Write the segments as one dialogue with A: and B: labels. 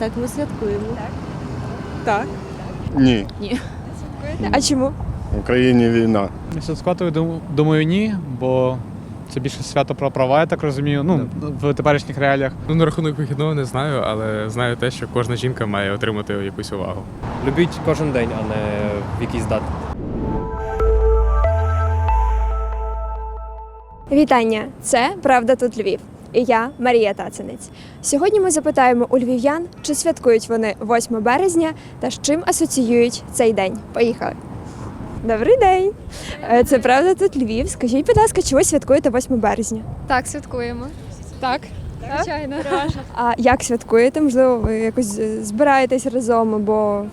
A: Так, ми святкуємо.
B: Так.
C: Ні, Ні.
B: А чому?
C: в Україні війна.
D: Святкувати, думаю, ні, бо це більше свято про права, я так розумію. Ну, в теперішніх реаліях.
E: Ну, на рахунок вихідного не знаю, але знаю те, що кожна жінка має отримати якусь увагу.
F: Любіть кожен день, а не в якійсь дати.
B: Вітання! Це Правда тут Львів. І я Марія Тацинець. Сьогодні ми запитаємо у львів'ян, чи святкують вони 8 березня та з чим асоціюють цей день. Поїхали. Добрий день! Е, Це правда тут Львів. Скажіть, будь ласка, чи ви святкуєте 8 березня?
G: Так, святкуємо. Так, звичайно.
B: А як святкуєте? Можливо, ви якось е, збираєтесь разом або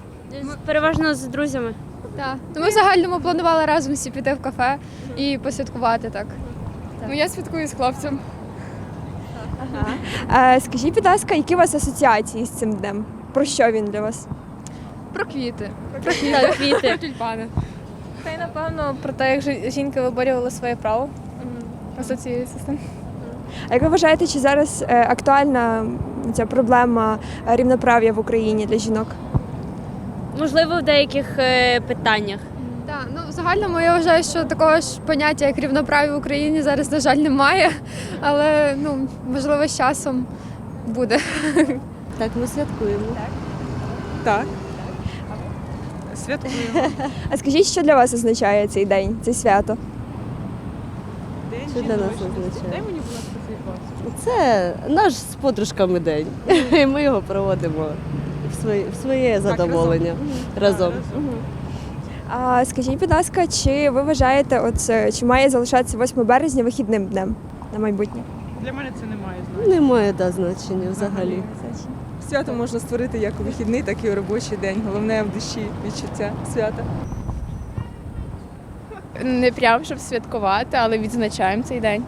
A: Переважно з друзями.
G: Так. Ну, ми в загальному планували разом всі піти в кафе і посвяткувати так. Ну, я святкую з хлопцем.
B: Е, скажіть, будь ласка, які у вас асоціації з цим днем? Про що він для вас?
G: Про квіти,
A: Так, квіти.
G: про тюльпани.
H: Та й напевно про те, як жі- жінки виборювали своє право. Асоціюється з тим.
B: А як ви вважаєте, чи зараз е, актуальна ця проблема е, рівноправ'я в Україні для жінок?
A: Можливо, в деяких е, питаннях.
G: Так, загальному я вважаю, що такого ж поняття, як рівноправ'я в Україні, зараз, на жаль, немає. Але ну, можливо, з часом буде.
A: Так, ми святкуємо.
B: Так. Святкуємо. А скажіть, що для вас означає цей день, це свято?
A: Що для нас означає? Це наш з подружками день. І ми його проводимо в своє, в своє задоволення. Разом. Мгм.
B: А скажіть, будь ласка, чи ви вважаєте, от, е, чи має залишатися 8 березня вихідним днем на майбутнє?
I: Для мене це не має значення.
A: Немає да, значення взагалі.
I: Свято можна створити як у вихідний, так і у робочий день. Головне в душі відчуття свята.
H: Не прям щоб святкувати, але відзначаємо цей день.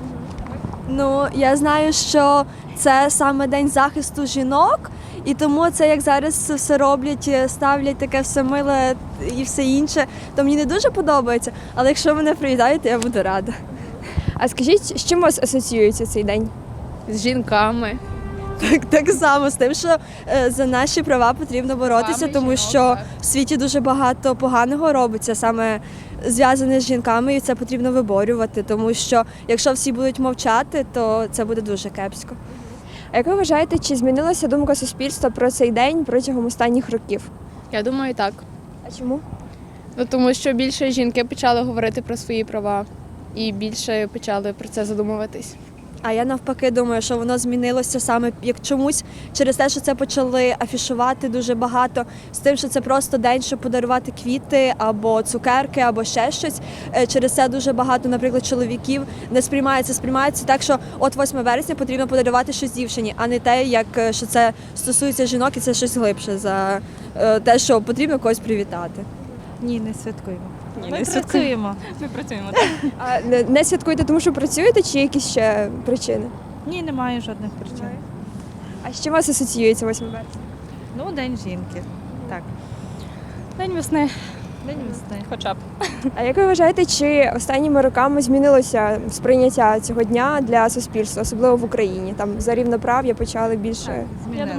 J: Ну, я знаю, що це саме день захисту жінок, і тому це як зараз все роблять, е, ставлять таке все миле і все інше, то мені не дуже подобається. Але якщо мене привітають, то я буду рада.
B: А скажіть, з чим у вас асоціюється цей день?
H: З жінками.
J: Так, так само з тим, що е, за наші права потрібно боротися,
H: Правами
J: тому
H: жінок,
J: що
H: так.
J: в світі дуже багато поганого робиться саме зв'язане з жінками, і це потрібно виборювати. Тому що якщо всі будуть мовчати, то це буде дуже кепсько.
B: А як ви вважаєте, чи змінилася думка суспільства про цей день протягом останніх років?
H: Я думаю, так.
B: А чому?
H: Ну тому що більше жінки почали говорити про свої права і більше почали про це задумуватись.
J: А я навпаки думаю, що воно змінилося саме як чомусь через те, що це почали афішувати дуже багато з тим, що це просто день, щоб подарувати квіти або цукерки, або ще щось. Е, Через це дуже багато, наприклад, чоловіків не сприймається, сприймається так, що от 8 вересня потрібно подарувати щось дівчині, а не те, як е, що це стосується жінок, і це щось глибше за е, те, що потрібно когось привітати.
K: Ні, не святкуємо.
I: Ні,
K: Ми працюємо.
I: Ми працюємо.
B: А не, не святкуєте, тому що працюєте, чи якісь ще причини?
K: Ні, немає жодних причин.
B: А з чим у вас асоціюється 8 березня?
K: Ну, день жінки. Так.
H: День весни.
K: День весни.
I: Хоча б.
B: А як ви вважаєте, чи останніми роками змінилося сприйняття цього дня для суспільства, особливо в Україні? Там за рівноправ'я почали більше.
K: Змінилось.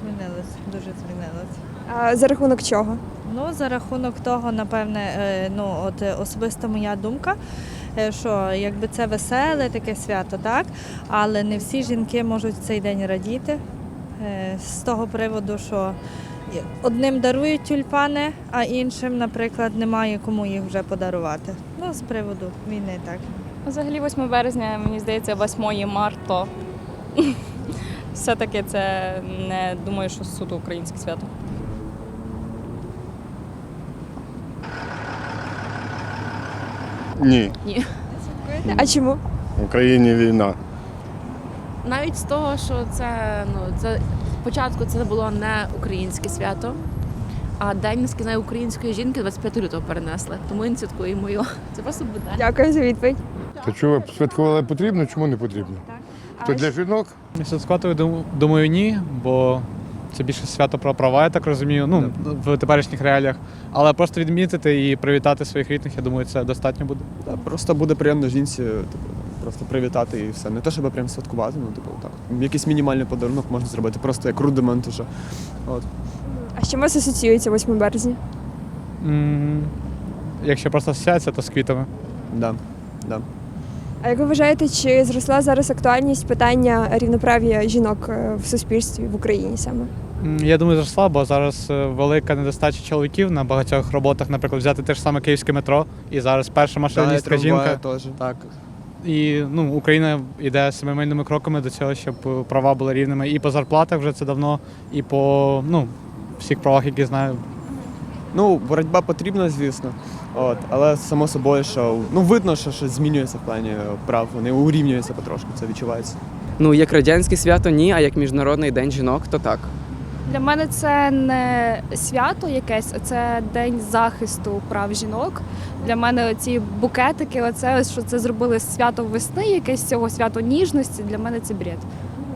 K: Змінилось, дуже змінилось.
B: А за рахунок чого?
K: Ну, за рахунок того, напевне, е, ну от е, особиста моя думка, е, що якби це веселе таке свято, так, але не всі жінки можуть в цей день радіти. З того приводу, що одним дарують тюльпани, а іншим, наприклад, немає кому їх вже подарувати. Ну, з приводу війни, так.
H: Взагалі 8 березня, мені здається, 8 марта.
I: Все-таки це не думаю, що суто українське свято.
C: Ні, Ні.
B: А чому?
C: в Україні війна.
L: Навіть з того, що це ну це спочатку це було не українське свято, а день наскільки української жінки 25 лютого перенесли. Тому не святкуємо його. Це просто буде.
B: Дякую за відповідь.
C: Та чого святкували потрібно, чому не потрібно? То для жінок
D: Святкувати, дум- думаю, ні, бо це більше свято про права, я так розумію. Ну, в теперішніх реаліях. Але просто відмітити і привітати своїх рідних, я думаю, це достатньо буде.
M: Просто буде приємно жінці типу, просто привітати і все. Не те, щоб прям святкувати, ну типу так. Якийсь мінімальний подарунок можна зробити, просто як рудимент уже. От.
B: А з чим у вас асоціюється 8 березня?
D: М, Якщо просто асоціація, то з квітами.
M: Да. Да.
B: А як ви вважаєте, чи зросла зараз актуальність питання рівноправ'я жінок е, в суспільстві в Україні саме?
D: Я думаю, зросла, бо зараз е, велика недостача чоловіків на багатьох роботах, наприклад, взяти те ж саме київське метро, і зараз перша машиністка жінка.
M: теж.
D: Так. І ну, Україна йде семимильними кроками до цього, щоб е, права були рівними і по зарплатах вже це давно, і по ну, всіх правах, які знаю.
M: Ну, боротьба потрібна, звісно. От, але само собою, що ну видно, що щось змінюється в плані прав. Вони урівнюються потрошку, це відчувається.
N: Ну, як радянське свято, ні, а як Міжнародний день жінок, то так.
H: Для мене це не свято якесь, а це день захисту прав жінок. Для мене ці букетики, оце що це зробили свято весни, якесь цього свято ніжності. Для мене це бред.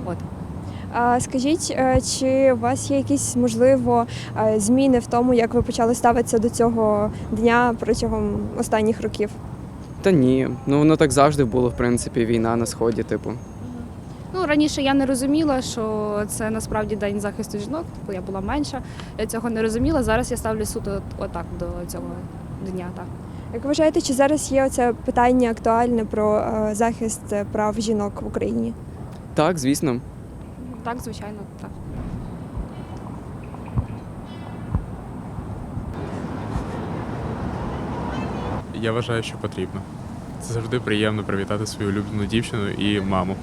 H: От.
B: А скажіть, е, чи у вас є якісь можливо е, зміни в тому, як ви почали ставитися до цього дня протягом останніх років?
N: Та ні. Ну воно так завжди було, в принципі, війна на сході, типу.
H: Ну раніше я не розуміла, що це насправді день захисту жінок. Типу я була менша, я цього не розуміла. Зараз я ставлю суто отак до цього дня. Так.
B: Як вважаєте, чи зараз є оце питання актуальне про е, захист е, прав жінок в Україні?
N: Так, звісно.
H: Так, звичайно, так.
E: Я вважаю, що потрібно. Це завжди приємно привітати свою улюблену дівчину і маму.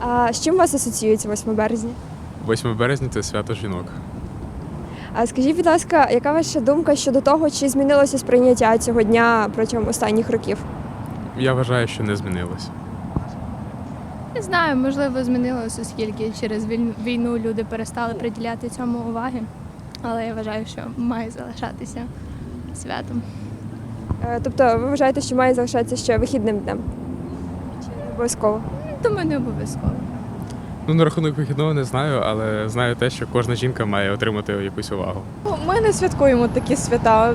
B: А з чим у вас асоціюється 8 березня?
E: 8 березня це свято жінок.
B: А скажіть, будь ласка, яка ваша думка щодо того, чи змінилося сприйняття цього дня протягом останніх років?
E: Я вважаю, що не змінилось.
G: Не знаю, можливо, змінилося, оскільки через війну люди перестали приділяти цьому уваги. Але я вважаю, що має залишатися святом.
B: Е, Тобто, ви вважаєте, що має залишатися ще вихідним днем? Чи не обов'язково?
G: Думаю, не обов'язково.
E: Ну, на рахунок вихідного не знаю, але знаю те, що кожна жінка має отримати якусь увагу.
I: Ми не святкуємо такі свята.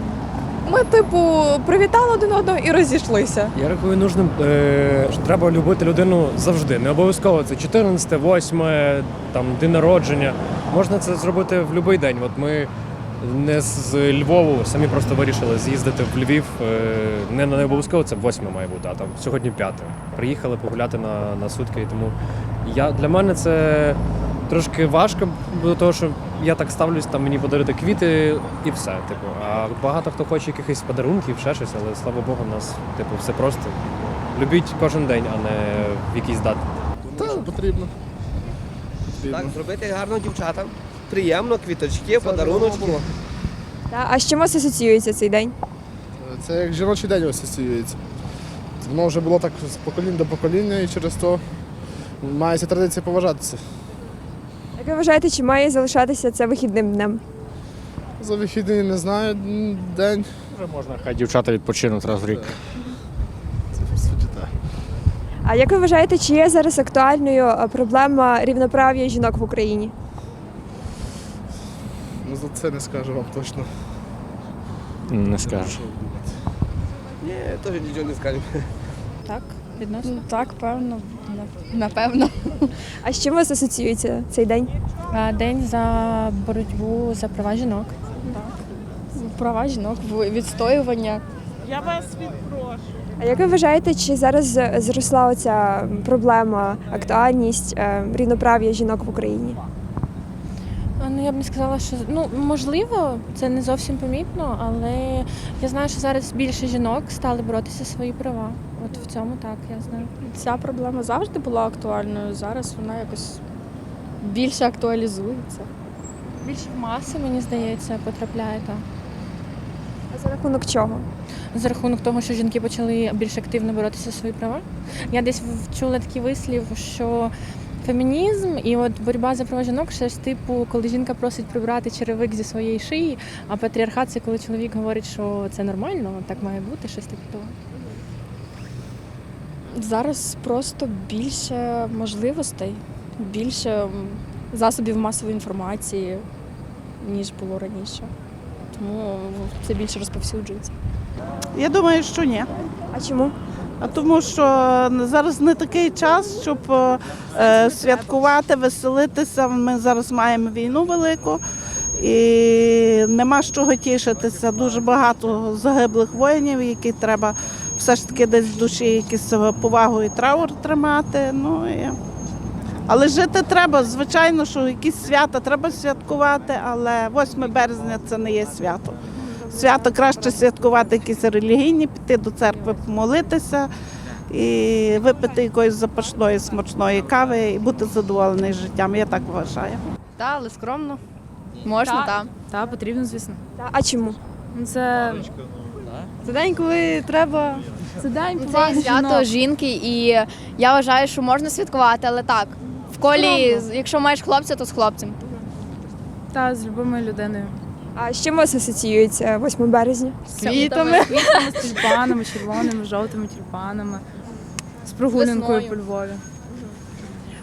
I: Ми, типу, привітали один одного і розійшлися.
F: Я рахую, нужним, е, що треба любити людину завжди. Не обов'язково це 14, 8, там, день народження. Можна це зробити в будь-який день. От ми не з Львову самі просто вирішили з'їздити в Львів. е, Не, не обов'язково це 8 має бути, а там сьогодні 5. Приїхали погуляти на, на сутки. І тому я, для мене це трошки важко, до того, що я так ставлюсь, там мені подарити квіти і все. Типу. А багато хто хоче якихось подарунків, ще щось, але слава Богу, у нас типу, все просто. Любіть кожен день, а не в якійсь дати.
C: Потрібно.
O: Так, зробити гарно дівчатам. Приємно, квіточки, подаруночки.
B: Та, а з чим у вас асоціюється цей день?
C: Це як жіночий день асоціюється. Воно вже було так з покоління до покоління і через то має ця традиція поважатися.
B: Як ви вважаєте, чи має залишатися це вихідним днем?
C: За вихідний не знаю м, день.
P: Вже можна, хай дівчата відпочинуть раз в рік.
C: Це по суті так.
B: А як ви вважаєте, чи є зараз актуальною е, проблема рівноправ'я жінок в Україні?
C: Ну це не скажу вам точно.
P: Не скажу.
O: Ні, теж нічого не скажемо.
H: Так, відносно. Так, певно. Напевно.
B: А з чим у вас асоціюється цей день?
H: День за боротьбу за права жінок. Так. Права жінок, відстоювання. Я вас відпрошу.
B: А як ви вважаєте, чи зараз зросла оця проблема, актуальність е, рівноправ'я жінок в Україні?
H: Ну я б не сказала, що ну можливо, це не зовсім помітно, але я знаю, що зараз більше жінок стали боротися за свої права. От в цьому так я знаю.
G: Ця проблема завжди була актуальною. Зараз вона якось більше актуалізується.
H: Більше в маси, мені здається, потрапляє так.
B: А за рахунок чого?
H: За рахунок того, що жінки почали більш активно боротися за свої права. Я десь чула такий вислів, що фемінізм і от боротьба за права жінок ще ж типу, коли жінка просить прибрати черевик зі своєї шиї, а патріархат це коли чоловік говорить, що це нормально, так має бути, щось таке того.
G: Зараз просто більше можливостей, більше засобів масової інформації, ніж було раніше. Тому це більше розповсюджується.
I: Я думаю, що ні.
B: А чому?
Q: Тому що зараз не такий час, щоб е, святкувати, веселитися. Ми зараз маємо війну велику і нема з чого тішитися. Дуже багато загиблих воїнів, які треба все ж таки десь в душі якусь повагу і траур тримати. Ну, і... Але жити треба, звичайно, що якісь свята треба святкувати, але 8 березня це не є свято. Свято краще святкувати якісь релігійні, піти до церкви, помолитися і випити якоїсь запашної смачної кави і бути задоволений життям. Я так вважаю.
R: Так, але скромно. Можна,
H: Так.
R: так. Так, потрібно, звісно.
B: А чому?
R: Це,
K: Це день, коли треба.
R: це день
G: Це
R: поваги
G: свято
R: жінок.
G: жінки, і я вважаю, що можна святкувати, але так. В колі, якщо маєш хлопця, то з хлопцем.
R: Та, з любими людиною.
B: А з чим у вас асоціюється 8 березня?
R: З квітами. З квітами, з тюльпанами, червоними, жовтими тюльпанами. З прогулянкою
G: Весною.
R: по Львові.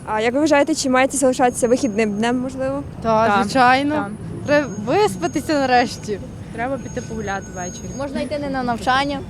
B: А як ви вважаєте, чи маєте залишатися вихідним днем, можливо?
R: Так,
K: звичайно. Треба виспатися нарешті.
R: Треба піти погуляти ввечері.
G: Можна йти не на навчання,